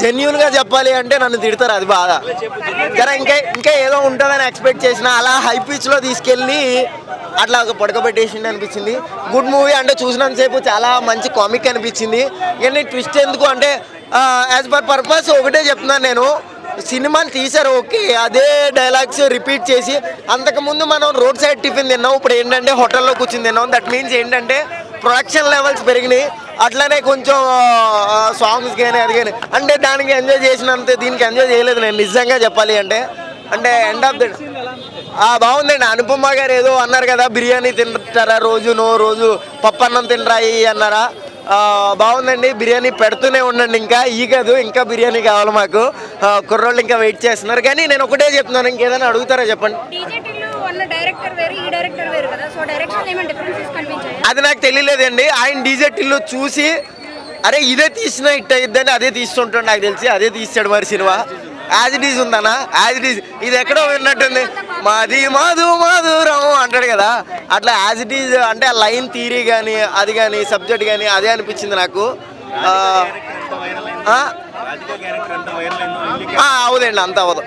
జెన్యున్గా చెప్పాలి అంటే నన్ను తిడతారు అది బాధ. సరే ఇంకా ఇంకా ఏదో ఉంటుందని ఎక్స్పెక్ట్ చేసిన అలా హై పిచ్లో తీసుకెళ్ళి అట్లా ఒక పడుకోబెట్టేసింది అనిపించింది. గుడ్ మూవీ అంటే చూసినంతసేపు చాలా మంచి కామిక్ అనిపించింది. కానీ ట్విస్ట్ ఎందుకు అంటే యాజ్ పర్ పర్పస్ ఒకటే చెప్తున్నాను నేను. సినిమాని తీశారు ఓకే. అదే డైలాగ్స్ రిపీట్ చేసి అంతకుముందు మనం రోడ్ సైడ్ టిఫిన్ తిన్నాం. ఇప్పుడు ఏంటంటే హోటల్లో కూర్చుని తిన్నాం. దట్ మీన్స్ ఏంటంటే ప్రొడక్షన్ లెవెల్స్ పెరిగినాయి. అట్లనే కొంచెం సాంగ్స్ కానీ అది కానీ అంటే దానికి ఎంజాయ్ చేసినంత దీనికి ఎంజాయ్ చేయలేదు నేను నిజంగా చెప్పాలి అంటే. అంటే ఎండ్ ఆఫ్ ద బాగుందండి. అనుపమ గారు ఏదో అన్నారు కదా బిర్యానీ తింటారా రోజు నో రోజు పప్పన్నం తింటాయి అన్నారా? బాగుందండి. బిర్యానీ పెడుతూనే ఉండండి ఇంకా. ఈ కాదు ఇంకా బిర్యానీ కావాలి మాకు. కుర్రోళ్ళు ఇంకా వెయిట్ చేస్తున్నారు. కానీ నేను ఒకటే చెప్తున్నాను ఇంకేదైనా అడుగుతారా చెప్పండి? డీజే టిల్లు అన్న డైరెక్టర్ వేరు ఈ డైరెక్టర్ వేరు కదా. సో డైరెక్షన్ ఏమైనా డిఫరెన్సెస్ కనిపించాయి? అది నాకు తెలియలేదండి. ఆయన డీజెట్ ఇల్లు చూసి అరే ఇదే తీసిన ఇట్ అయిద్దని అదే తీస్తుంటాడు నాకు తెలిసి అదే తీసాడు మరి సినిమా. యాజ్ ఇట్ ఈజ్ ఉందన్నా యాజ్ ఇట్ ఈజ్ ఇది ఎక్కడో విన్నట్టుంది. మాది మాధు మాధురం అంటాడు కదా. అట్లా యాజ్ ఇట్ ఈజ్ అంటే ఆ లైన్ థీరీ కానీ అది కానీ సబ్జెక్ట్ కానీ అదే అనిపించింది నాకు. ఆ, ఆ? ఆ, అవుదండి అంత అవ్వదు.